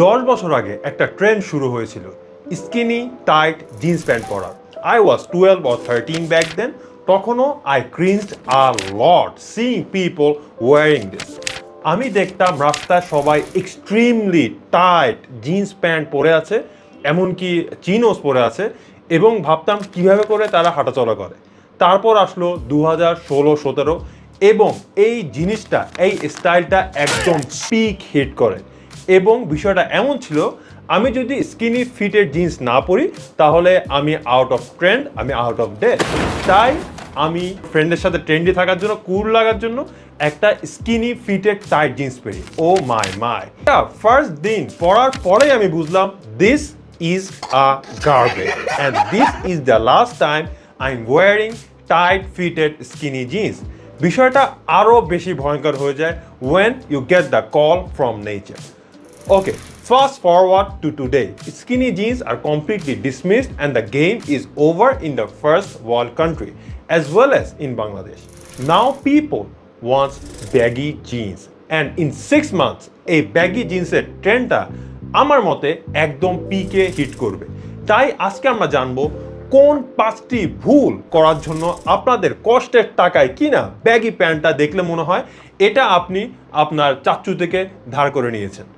দশ বছর আগে একটা ট্রেন্ড শুরু হয়েছিল। স্কিনি টাইট জিন্স প্যান্ট পরা। I was twelve or thirteen back then তখনও I cringed a lot seeing people wearing this আমি দেখতাম রাস্তায় সবাই এক্সট্রিমলি টাইট জিন্স প্যান্ট পরে আছে, এমনকি চিনোস পরে আছে এবং ভাবতাম কীভাবে করে তারা হাঁটাচলা করে। তারপর আসলো দু হাজার ষোলো, সতেরো এবং এই জিনিসটা, এই স্টাইলটা একদম পিক হিট করে। এবং বিষয়টা এমন ছিল, আমি যদি স্কিনি ফিটের জিন্স না পরি, তাহলে আমি আউট অফ ট্রেন্ড আমি আউট অফ ডে তাই আমি ফ্রেন্ডের সাথে ট্রেন্ডি থাকার জন্য কুল লাগার জন্য একটা স্কিনি ফিটের টাইট জিন্স পরি। ও মাই মাই ফার্স্ট দিন পরার পরেই আমি বুঝলাম this is a garbage and this is the last time I am wearing tight fitted skinny jeans বিষয়টা আরও বেশি ভয়ঙ্কর হয়ে যায় when you get the call from nature Okay, fast forward to today. Skinny jeans are completely dismissed and the game is over in the first world country as well as in Bangladesh. Now people want baggy jeans and in six months এই baggy জিন্সের ট্রেন্ডটা আমার মতে একদম পিকে hit করবে তাই আজকে আমরা জানব কোন পাঁচটি ভুল করার জন্য আপনাদের কষ্টের টাকায় কিনা ব্যাগি প্যান্টটা দেখলে মনে হয় এটা আপনি আপনার চাচ্চু থেকে ধার করে নিয়েছেন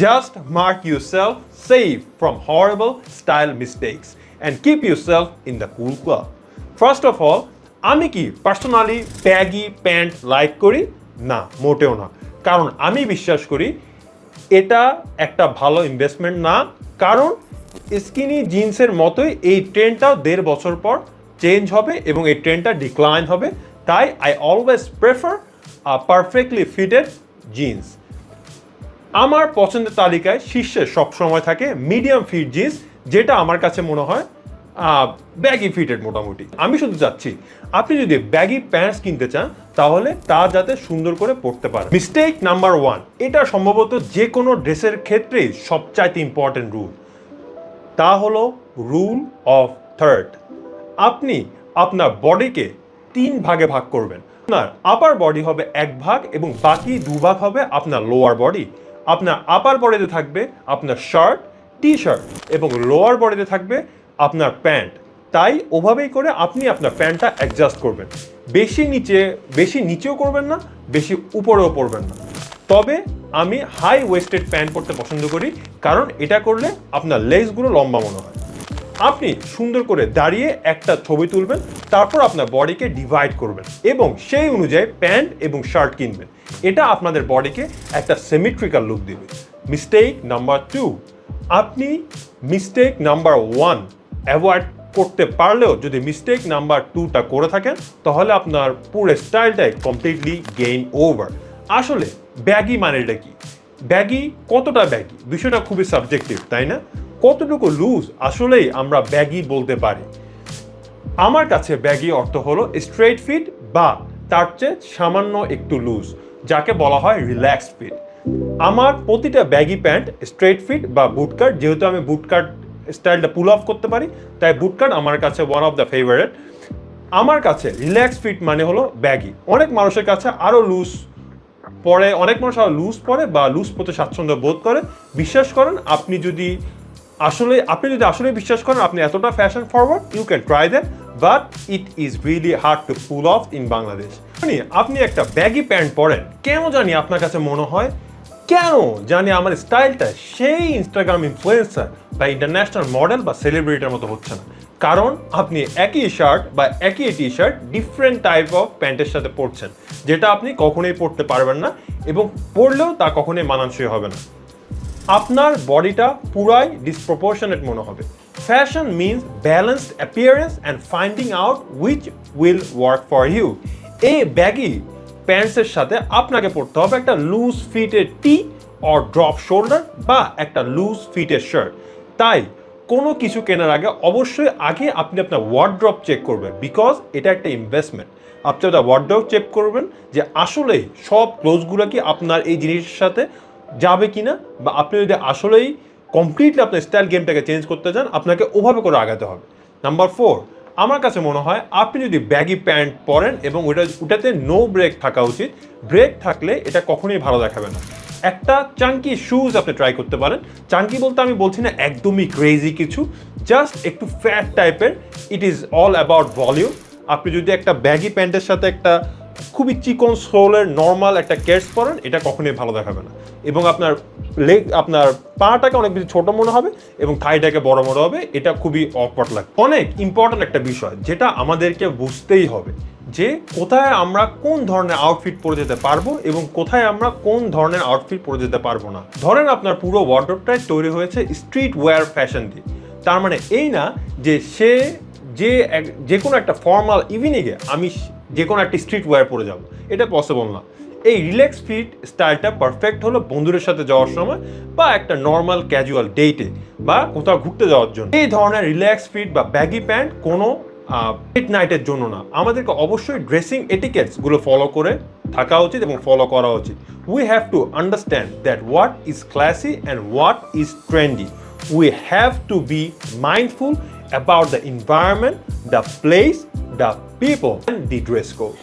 Just mark yourself safe from horrible style mistakes and keep yourself in the cool club. First of all, আমি কি পার্সোনালি ব্যাগি প্যান্ট লাইক করি? না মোটেও না। কারণ আমি বিশ্বাস করি এটা একটা ভালো ইনভেস্টমেন্ট না। কারণ স্কিনি জিন্সের মতোই এই ট্রেন্ডটাও দেড় বছর পর চেঞ্জ হবে এবং এই ট্রেন্ডটা ডিক্লাইন হবে। তাই I always prefer perfectly fitted jeans আমার পছন্দের তালিকায় শীর্ষে সবসময় থাকে মিডিয়াম ফিট জিন্স যেটা আমার কাছে মনে হয় ব্যাগি ফিটেড মোটামুটি। আমি শুধু চাচ্ছি, আপনি যদি ব্যাগি প্যান্টস কিনতে চান, তাহলে তা যাতে সুন্দর করে পড়তে পারে মিস্টেক নাম্বার ওয়ান এটা সম্ভবত যে কোনো ড্রেসের ক্ষেত্রেই সবচাইতে ইম্পর্টেন্ট রুল তা হলো রুল অফ থার্ড আপনি আপনার বডিকে তিন ভাগে ভাগ করবেন। আপনার আপার বডি হবে এক ভাগ এবং বাকি দু ভাগ হবে আপনার লোয়ার বডি আপনার আপার বডিতে থাকবে আপনার শার্ট টি শার্ট এবং লোয়ার বডিতে থাকবে আপনার প্যান্ট তাই ওভাবেই করে আপনি আপনার প্যান্টটা অ্যাডজাস্ট করবেন। বেশি নিচে, বেশি নিচেও করবেন না, বেশি উপরেও পরবেন না। তবে আমি হাই ওয়েস্টেড প্যান্ট পরতে পছন্দ করি, কারণ এটা করলে আপনার লেগসগুলো লম্বা মনে হয়। আপনি সুন্দর করে দাঁড়িয়ে একটা ছবি তুলবেন, তারপর আপনার বডিকে ডিভাইড করবেন এবং সেই অনুযায়ী প্যান্ট এবং শার্ট কিনবেন। এটা আপনাদের বডিকে একটা সেমিট্রিক্যাল লুক দেবে। মিস্টেক নাম্বার টু আপনি মিস্টেক নাম্বার ওয়ান অ্যাভয়েড করতে পারলেও যদি মিস্টেক নাম্বার টুটা করে থাকেন, তাহলে আপনার পুরো স্টাইলটাই কমপ্লিটলি গেম ওভার আসলে ব্যাগি মানেটা কি? ব্যাগি কতটা ব্যাগি বিষয়টা খুবই সাবজেক্টিভ তাই না? কতটুকু লুজ আসলেই আমরা ব্যাগি বলতে পারি। আমার কাছে ব্যাগি অর্থ হলো স্ট্রেট ফিট বা তার চেয়ে সামান্য একটু লুজ যাকে বলা হয় রিল্যাক্স ফিট আমার প্রতিটা ব্যাগি প্যান্ট স্ট্রেট ফিট বা বুটকাট যেহেতু আমি বুটকাট স্টাইলটা পুল অফ করতে পারি, তাই বুটকাট আমার কাছে ওয়ান অফ দ্য ফেভারেট আমার কাছে রিল্যাক্স ফিট মানে হলো ব্যাগি। অনেক মানুষের কাছে আরও লুজ পরে, অনেক মানুষ আরও লুজ পরে বা লুজ পড়তে স্বাচ্ছন্দ্য বোধ করে। বিশ্বাস করেন, আপনি যদি আসলে, আপনি যদি আসলে বিশ্বাস করেন আপনি এতটা fashion forward you can try that but it is really hard to pull off in Bangladesh জানি আপনি একটা ব্যাগি প্যান্ট পরেন, কেন জানি আপনার কাছে মনে হয়? কেন জানি আমার স্টাইলটা সেই ইনস্টাগ্রাম ইনফ্লুয়েন্সার বা ইন্টারন্যাশনাল মডেল বা সেলিব্রিটির মতো হচ্ছে না। কারণ আপনি একই শার্ট বা একই T shirt different type of প্যান্টের সাথে পরছেন, যেটা আপনি কখনোই পরতে পারবেন না এবং পরলেও তা কখনোই মানানসই হবে না। আপনার বডিটা পুরাই ডিসপ্রপোর্শনেট মনে হবে। Fashion means balanced appearance and finding out which will work for you এই ব্যাগি প্যান্টসের সাথে আপনাকে পড়তে হবে একটা লুজ ফিটের টি অর ড্রপ শোল্ডার বা একটা লুজ ফিটের শার্ট তাই কোনো কিছু কেনার আগে অবশ্যই আগে আপনি আপনার ওয়ার্ড্রপ চেক করবেন বিকজ এটা একটা ইনভেস্টমেন্ট আপনি আপনার ওয়ার্ড্রপ চেক করবেন যে আসলেই সব ক্লোজগুলো কি আপনার এই জিনিসের সাথে যাবে কিনা বা আপনি যদি আসলেই কমপ্লিটলি আপনার স্টাইল গেমটাকে চেঞ্জ করতে চান, আপনাকে ওভাবে করে আগাতে হবে। নাম্বার ফোর আমার কাছে মনে হয় আপনি যদি ব্যাগি প্যান্ট পরেন এবং ওটা, ওটাতে নো ব্রেক থাকা উচিত ব্রেক থাকলে এটা কখনোই ভালো দেখাবে না। একটা চাঙ্কি শুজ আপনি ট্রাই করতে পারেন। চাঙ্কি বলতে আমি বলছি না একদমই ক্রেজি কিছু জাস্ট একটু ফ্যাট টাইপের it is all about volume আপনি যদি একটা ব্যাগি প্যান্টের সাথে একটা খুবই চিকন, সোলের নর্মাল একটা কেটস পরেন, এটা কখনোই ভালো দেখাবে না। এবং আপনার লেগ আপনার পাটাকে অনেক বেশি ছোট মনে হবে এবং থাইটাকে বড় মনে হবে, এটা খুবই অকওয়ার্ড লাগে। অনেক ইম্পর্ট্যান্ট একটা বিষয়, যেটা আমাদেরকে বুঝতেই হবে যে কোথায় আমরা কোন ধরনের আউটফিট পরে যেতে পারব এবং কোথায় আমরা কোন ধরনের আউটফিট পরে যেতে পারব না। ধরেন আপনার পুরো ওয়ার্ড্রপটাই তৈরি হয়েছে স্ট্রিট ওয়্যার ফ্যাশন দিয়ে। তার মানে এই না যে সে যে যে কোনো একটা ফর্মাল ইভিনিংয়ে আমি যে কোনো একটা স্ট্রিট ওয়্যার পরে যাব। এটা পসিবল না। এই রিল্যাক্স ফিট স্টাইলটা পারফেক্ট হলো বন্ধুদের সাথে যাওয়ার সময় বা একটা নর্মাল ক্যাজুয়াল ডেটে বা কোথাও ঘুরতে যাওয়ার জন্য। এই ধরনের রিল্যাক্স ফিট বা ব্যাগি প্যান্ট কোনো মিড নাইটের জন্য না। আমাদেরকে অবশ্যই ড্রেসিং এটিকেটসগুলো ফলো করে থাকা উচিত এবং ফলো করা উচিত। We have to understand that what is classy and what is trendy we have to be mindful about the environment, the place, the people, and the dress code.